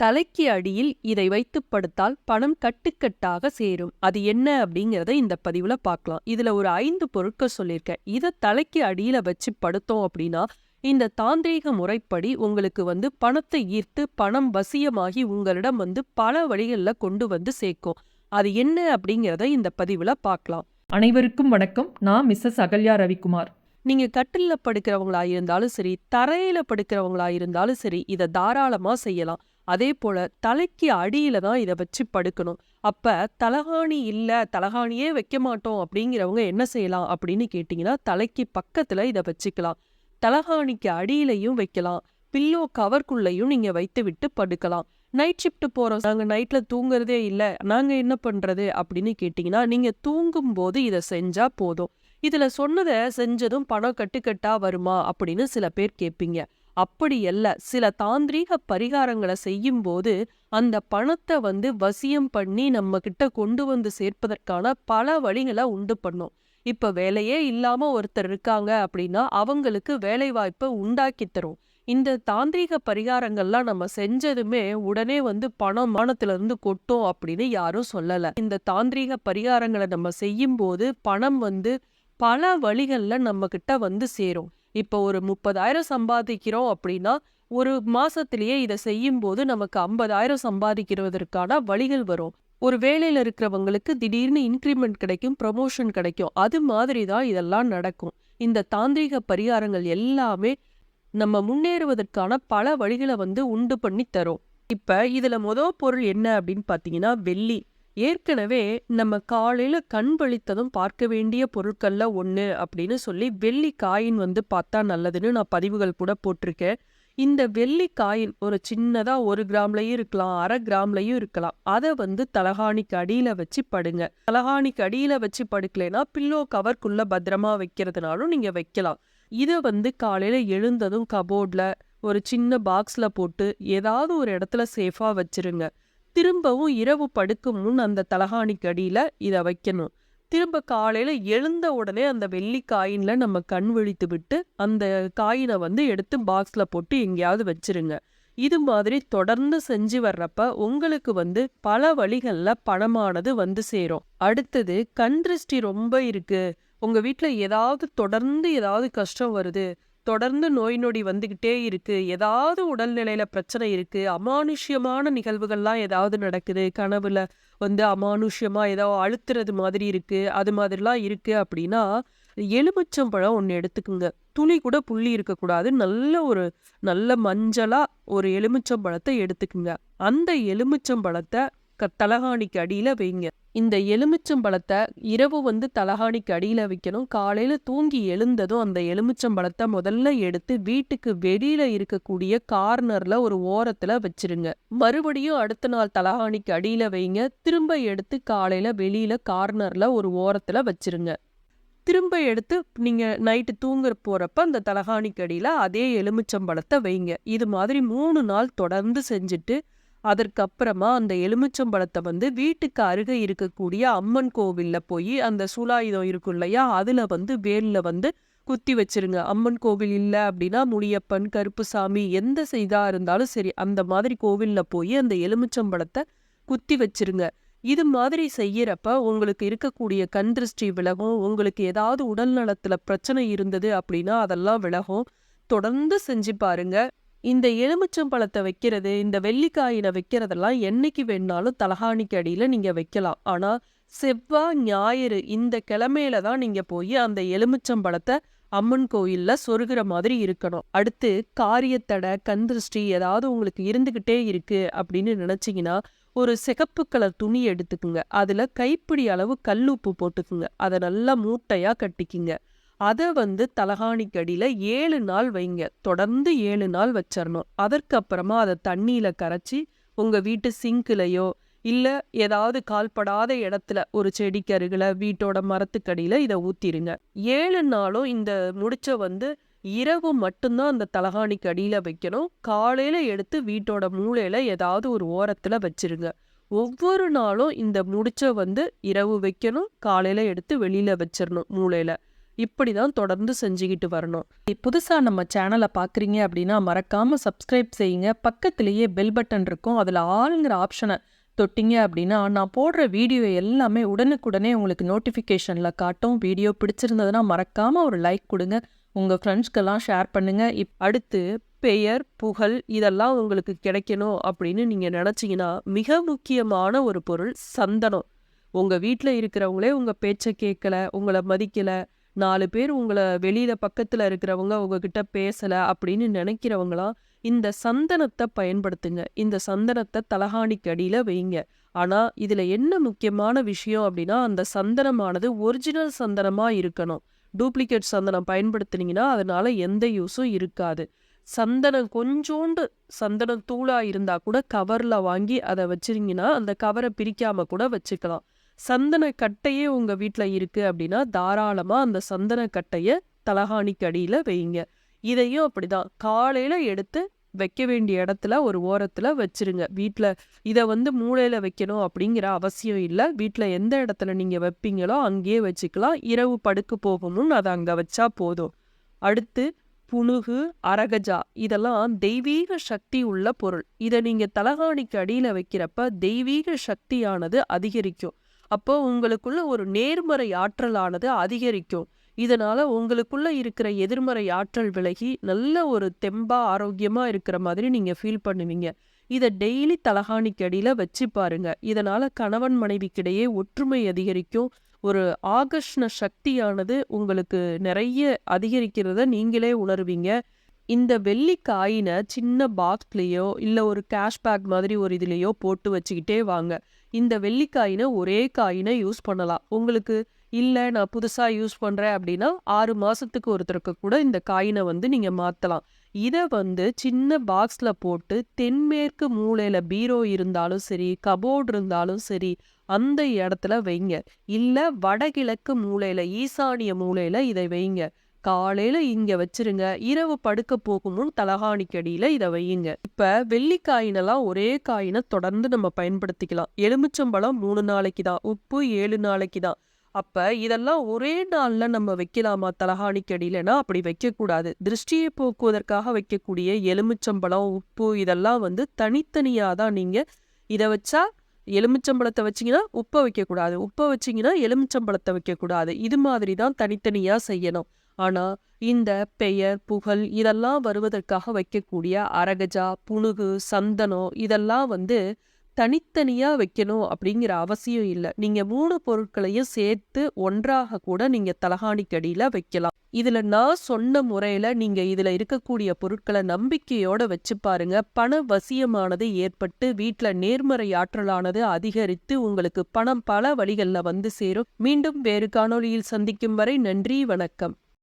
தலைக்கு அடியில் இதை வைத்து படுத்தால் பணம் கட்டுக்கட்டாக சேரும். அது என்ன அப்படிங்கறத இந்த பதிவுல பார்க்கலாம். இதுல ஒரு ஐந்து பொருட்கள் சொல்லியிருக்கேன். இதை தலைக்கு அடியில வச்சு படுத்தோம் அப்படின்னா இந்த தாந்திரீக முறைப்படி உங்களுக்கு வந்து பணத்தை ஈர்த்து பணம் வசியமாகி உங்களிடம் வந்து பல வழிகளில் கொண்டு வந்து சேர்க்கும். அது என்ன அப்படிங்கிறத இந்த பதிவுல பார்க்கலாம். அனைவருக்கும் வணக்கம். நான் மிஸ்ஸஸ் அகல்யா ரவிக்குமார். நீங்க கட்டில்ல படுக்கிறவங்களா இருந்தாலும் சரி தரையில படுக்கிறவங்களா இருந்தாலும் சரி இதை தாராளமா செய்யலாம். அதே போல தலைக்கு அடியில தான் இதை வச்சு படுக்கணும். அப்ப தலகாணி இல்லை தலகாணியே வைக்க மாட்டோம் அப்படிங்கிறவங்க என்ன செய்யலாம் அப்படின்னு கேட்டிங்கன்னா தலைக்கு பக்கத்துல இதை வச்சுக்கலாம். தலகாணிக்கு அடியிலையும் வைக்கலாம். பில்லோ கவர்க்குள்ளேயும் நீங்கள் வைத்து விட்டு படுக்கலாம். நைட் ஷிஃப்ட் போறோம். நாங்கள் நைட்ல தூங்குறதே இல்லை. நாங்கள் என்ன பண்றது அப்படின்னு கேட்டிங்கன்னா நீங்கள் தூங்கும்போது இதை செஞ்சால் போதும். இதில் சொன்னதை செஞ்சதும் பணம் கட்டுக்கட்டாக வருமா அப்படின்னு சில பேர் கேட்பீங்க. அப்படி அல்ல சில தாந்திரீக பரிகாரங்களை செய்யும் போது அந்த பணத்தை வந்து வசியம் பண்ணி நம்ம கிட்ட கொண்டு வந்து சேர்ப்பதற்கான பல வழிகளை உண்டு பண்ணும். இப்ப வேலையே இல்லாம ஒருத்தர் இருக்காங்க அப்படின்னா அவங்களுக்கு வேலை வாய்ப்பை உண்டாக்கி தரும். இந்த தாந்திரீக பரிகாரங்கள்லாம் நம்ம செஞ்சதுமே உடனே வந்து பணம் மானத்திலிருந்து கொட்டும் அப்படின்னு யாரும் சொல்லல. இந்த தாந்திரீக பரிகாரங்களை நம்ம செய்யும் போது பணம் வந்து பல வழிகள்ல நம்ம கிட்ட வந்து சேரும். இப்போ ஒரு முப்பதாயிரம் சம்பாதிக்கிறோம் அப்படின்னா ஒரு மாசத்திலேயே இதை செய்யும் போது நமக்கு ஐம்பதாயிரம் சம்பாதிக்கிறதற்கான வழிகள் வரும். ஒரு வேலையில இருக்கிறவங்களுக்கு திடீர்னு இன்க்ரிமெண்ட் கிடைக்கும் ப்ரமோஷன் கிடைக்கும். அது மாதிரி தான் இதெல்லாம் நடக்கும். இந்த தாந்திரிக பரிகாரங்கள் எல்லாமே நம்ம முன்னேறுவதற்கான பல வழிகளை வந்து உண்டு பண்ணி தரும். இப்ப இதுல மொதல் பொருள் என்ன அப்படின்னு பாத்தீங்கன்னா வெள்ளி. ஏற்கனவே நம்ம காலையில கண் வலித்ததும் பார்க்க வேண்டிய பொருட்கள்ல ஒண்ணு அப்படின்னு சொல்லி வெள்ளி காயின் வந்து பார்த்தா நல்லதுன்னு நான் பதிவுகள் கூட போட்டிருக்கேன். இந்த வெள்ளி காயின் ஒரு சின்னதா ஒரு கிராம்லயும் இருக்கலாம் அரை கிராம்லயும் இருக்கலாம். அதை வந்து தலகாணிக்கு அடியில வச்சு படுங்க. தலகாணிக்கு அடியில வச்சு படுக்கலைன்னா பில்லோ கவர்க்குள்ள பத்திரமா வைக்கிறதுனாலும் நீங்க வைக்கலாம். இதை வந்து காலையில எழுந்ததும் கபோர்டில் ஒரு சின்ன பாக்ஸ்ல போட்டு ஏதாவது ஒரு இடத்துல சேஃபா வச்சிருங்க. திரும்பவும் இரவு படுக்கும் முன் அந்த தலகாணிக்கு அடியில இதை வைக்கணும். திரும்ப காலையில எழுந்த உடனே அந்த வெள்ளி காயினில் நம்ம கண் விழித்து விட்டு அந்த காயினை வந்து எடுத்து பாக்ஸ்ல போட்டு எங்கேயாவது வச்சிருங்க. இது மாதிரி தொடர்ந்து செஞ்சு வர்றப்ப உங்களுக்கு வந்து பல வழிகள்ல பணமானது வந்து சேரும். அடுத்தது கண் திருஷ்டி ரொம்ப இருக்கு. உங்க வீட்ல ஏதாவது தொடர்ந்து ஏதாவது கஷ்டம் வருது. தொடர்ந்து நோய் நொடி வந்துக்கிட்டே இருக்கு. ஏதாவது உடல்நிலையில் பிரச்சனை இருக்கு. அமானுஷ்யமான நிகழ்வுகள்லாம் ஏதாவது நடக்குது. கனவுல வந்து அமானுஷ்யமா ஏதோ அழுத்துறது மாதிரி இருக்கு. அது மாதிரிலாம் இருக்கு அப்படின்னா எலுமிச்சம்பழம் ஒன்று எடுத்துக்குங்க. துளி கூட புள்ளி இருக்கக்கூடாது நல்ல ஒரு நல்ல மஞ்சளாக ஒரு எலுமிச்சம்பழத்தை எடுத்துக்குங்க. அந்த எலுமிச்சம்பழத்தை க தலகாணிக்கு அடியில வைங்க. இந்த எலுமிச்சம்பழத்தை இரவு வந்து தலகாணிக்கு அடியில வைக்கணும். காலையில தூங்கி எழுந்ததும் அந்த எலுமிச்சம்பழத்தை முதல்ல எடுத்து வீட்டுக்கு வெளியில் இருக்கக்கூடிய கார்னர்ல ஒரு ஓரத்துல வச்சிருங்க. மறுபடியும் அடுத்த நாள் தலகாணிக்கு அடியில வைங்க. திரும்ப எடுத்து காலையில் வெளியில கார்னர்ல ஒரு ஓரத்துல வச்சிருங்க. திரும்ப எடுத்து நீங்க நைட்டு தூங்குற போறப்ப அந்த தலகாணிக்கு அடியில அதே எலுமிச்சம்பழத்தை வைங்க. இது மாதிரி மூணு நாள் தொடர்ந்து செஞ்சுட்டு அதற்கப்புறமா அந்த எலுமிச்சம்பழத்தை வந்து வீட்டுக்கு அருகே இருக்கக்கூடிய அம்மன் கோவில்ல போய் அந்த சூலாயுதம் இருக்கும் இல்லையா அதுல வந்து வேல்ல வந்து குத்தி வச்சிருங்க. அம்மன் கோவில் இல்ல அப்படின்னா முனியப்பன் கருப்புசாமி எந்த செய்தா இருந்தாலும் சரி அந்த மாதிரி கோவில்ல போய் அந்த எலுமிச்சம்பழத்தை குத்தி வச்சிருங்க. இது மாதிரி செய்யறப்ப உங்களுக்கு இருக்கக்கூடிய கண் திருஷ்டி விலகும் உங்களுக்கு ஏதாவது உடல் நலத்துல பிரச்சனை இருந்தது அப்படின்னா அதெல்லாம் விலகும். தொடர்ந்து செஞ்சு பாருங்க. இந்த எலுமிச்சம்பழத்தை வைக்கிறது இந்த வெள்ளிக்காயினை வைக்கிறதெல்லாம் என்னைக்கு வேணாலும் தலகாணிக்கு அடியில நீங்க வைக்கலாம். ஆனால் செவ்வாய் ஞாயிறு இந்த கிழமையில தான் நீங்கள் போய் அந்த எலுமிச்சம்பழத்தை அம்மன் கோயில்ல சொருகிற மாதிரி இருக்கணும். அடுத்து காரியத்தடை கந்திருஷ்டி ஏதாவது உங்களுக்கு இருந்துக்கிட்டே இருக்கு அப்படின்னு நினைச்சீங்கன்னா ஒரு சிகப்பு கலர் துணி எடுத்துக்குங்க. அதுல கைப்பிடி அளவு கல்லுப்பு போட்டுக்குங்க. அதை நல்லா மூட்டையா கட்டிக்குங்க. அதை வந்து தலகாணிக்கு அடியில ஏழு நாள் வைங்க. தொடர்ந்து ஏழு நாள் வச்சிடணும் அதற்கப்புறமா அதை தண்ணியில கரைச்சி உங்க வீட்டு சிங்க்லயோ இல்லை ஏதாவது கால்படாத இடத்துல ஒரு செடிக்கு அருகில் வீட்டோட மரத்துக்கடியில் இதை ஊத்திருங்க. ஏழு நாளும் இந்த முடிச்ச வந்து இரவு மட்டும்தான் அந்த தலகாணிக்கு அடியில வைக்கணும். காலையில எடுத்து வீட்டோட மூளையில் ஏதாவது ஒரு ஓரத்துல வச்சிருங்க. ஒவ்வொரு நாளும் இந்த முடிச்ச வந்து இரவு வைக்கணும். காலையில எடுத்து வெளியில வச்சிடணும் மூலையில. இப்படி தான் தொடர்ந்து செஞ்சுக்கிட்டு வரணும். புதுசாக நம்ம சேனலை பார்க்குறீங்க அப்படின்னா மறக்காமல் சப்ஸ்கிரைப் செய்யுங்க. பக்கத்திலேயே பெல் பட்டன் இருக்கும். அதில் ஆளுங்கிற ஆப்ஷனை தொட்டிங்க அப்படின்னா நான் போடுற வீடியோ எல்லாமே உடனுக்குடனே உங்களுக்கு நோட்டிஃபிகேஷனில் காட்டும். வீடியோ பிடிச்சிருந்ததுன்னா மறக்காமல் ஒரு லைக் கொடுங்க. உங்கள் ஃப்ரெண்ட்ஸ்க்கெல்லாம் ஷேர் பண்ணுங்கள் இப் அடுத்து பெயர் புகழ் இதெல்லாம் உங்களுக்கு கிடைக்கணும் அப்படின்னு நீங்கள் நினச்சிங்கன்னா மிக முக்கியமான ஒரு பொருள் சந்தனம். உங்கள் வீட்டில் இருக்கிறவங்களே உங்கள் பேச்சை கேட்கல உங்களை மதிக்கலை நாலு பேர் உங்களை வெளியில் பக்கத்தில் இருக்கிறவங்க உங்ககிட்ட பேசலை அப்படின்னு நினைக்கிறவங்களாம் இந்த சந்தனத்தை பயன்படுத்துங்க. இந்த சந்தனத்தை தலகாணிக்கு அடியில் வைங்க. ஆனால் இதில் என்ன முக்கியமான விஷயம் அப்படின்னா அந்த சந்தனமானது ஒரிஜினல் சந்தனமாக இருக்கணும். டூப்ளிகேட் சந்தனம் பயன்படுத்துனீங்கன்னா அதனால் எந்த யூஸும் இருக்காது. சந்தனம் கொஞ்சோண்டு சந்தனம் தூளாக இருந்தால் கூட கவரில் வாங்கி அதை வச்சிருங்கன்னா அந்த கவரை பிரிக்காமல் கூட வச்சுக்கலாம். சந்தன கட்டையே உங்கள் வீட்டில் இருக்குது அப்படின்னா தாராளமாக அந்த சந்தன கட்டையை தலகாணிக்கு அடியில் வைங்க. இதையும் அப்படிதான். காலையில் எடுத்து வைக்க வேண்டிய இடத்துல ஒரு ஓரத்தில் வச்சிருங்க. வீட்டில் இதை வந்து மூளையில் வைக்கணும் அப்படிங்கிற அவசியம் இல்லை. வீட்டில் எந்த இடத்துல நீங்கள் வைப்பீங்களோ அங்கேயே வச்சுக்கலாம். இரவு படுக்க போகணும்னு அதை அங்கே வச்சா போதும். அடுத்து புனுகு அரகஜா இதெல்லாம் தெய்வீக சக்தி உள்ள பொருள். இதை நீங்கள் தலகாணிக்கு அடியில் வைக்கிறப்ப தெய்வீக சக்தியானது அதிகரிக்கும். அப்போ உங்களுக்குள்ள ஒரு நேர்மறை ஆற்றலானது அதிகரிக்கும். இதனால உங்களுக்குள்ள இருக்கிற எதிர்மறை ஆற்றல் விலகி நல்ல ஒரு தெம்பா ஆரோக்கியமா இருக்கிற மாதிரி நீங்க ஃபீல் பண்ணுவீங்க. இதை டெய்லி தலகாணிக்கு அடியில வச்சு பாருங்க. இதனால கணவன் மனைவிக்கிடையே ஒற்றுமை அதிகரிக்கும். ஒரு ஆகர்ஷ்ண சக்தியானது உங்களுக்கு நிறைய அதிகரிக்கிறத நீங்களே உணர்வீங்க. இந்த வெள்ளி காயினை சின்ன பாக்ஸ்லேயோ இல்லை ஒரு கேஷ்பேக் மாதிரி ஒரு இதுலேயோ போட்டு வச்சுக்கிட்டே வாங்க. இந்த வெள்ளிக்காயினை ஒரே காயினை யூஸ் பண்ணலாம். உங்களுக்கு இல்லை நான் புதுசாக யூஸ் பண்ணுறேன் அப்படின்னா ஆறு மாதத்துக்கு ஒருத்தருக்கு கூட இந்த காயினை வந்து நீங்கள் மாற்றலாம் இதை வந்து சின்ன பாக்ஸில் போட்டு தென்மேற்கு மூலையில் பீரோ இருந்தாலும் சரி கபோர்டு இருந்தாலும் சரி அந்த இடத்துல வைங்க. இல்லை வடகிழக்கு மூலையில் ஈசானிய மூலையில் இதை வைங்க. காலையில இங்க வச்சிருங்க. இரவு படுக்க போகுமுன் தலகாணிக்கடியில இதை வையுங்க. இப்ப வெள்ளிக்காயினெல்லாம் ஒரே காயினை தொடர்ந்து நம்ம பயன்படுத்திக்கலாம். எலுமிச்சம்பழம் மூணு நாளைக்கு தான் உப்பு ஏழு நாளைக்கு தான். அப்ப இதெல்லாம் ஒரே நாள்ல நம்ம வைக்கலாமா தலகாணிக்கடியிலனா அப்படி வைக்கக்கூடாது. திருஷ்டியை போக்குவதற்காக வைக்கக்கூடிய எலுமிச்சம்பழம் உப்பு இதெல்லாம் வந்து தனித்தனியா தான் நீங்க இதை வச்சா எலுமிச்சம்பழத்தை வச்சிங்கன்னா உப்பை வைக்கக்கூடாது. உப்பை வச்சிங்கன்னா எலுமிச்சம்பழத்தை வைக்கக்கூடாது. இது மாதிரி தான் தனித்தனியாக செய்யணும். ஆனால் இந்த பெயர் புகழ் இதெல்லாம் வருவதற்காக வைக்கக்கூடிய அரகஜா புணுகு சந்தனம் இதெல்லாம் வந்து தனித்தனியாக வைக்கணும் அப்படிங்கிற அவசியம் இல்லை. நீங்கள் மூணு பொருட்களையும் சேர்த்து ஒன்றாக கூட நீங்கள் தலகாணிக்கடியில் வைக்கலாம். இதில் நான் சொன்ன முறையில் நீங்கள் இதில் இருக்கக்கூடிய பொருட்களை நம்பிக்கையோட வச்சு பாருங்க. பண வசியமானது ஏற்பட்டு வீட்டில் நேர்மறை ஆற்றலானது அதிகரித்து உங்களுக்கு பணம் பல வழிகளில் வந்து சேரும். மீண்டும் வேறு காணொலியில் சந்திக்கும் வரை நன்றி வணக்கம்.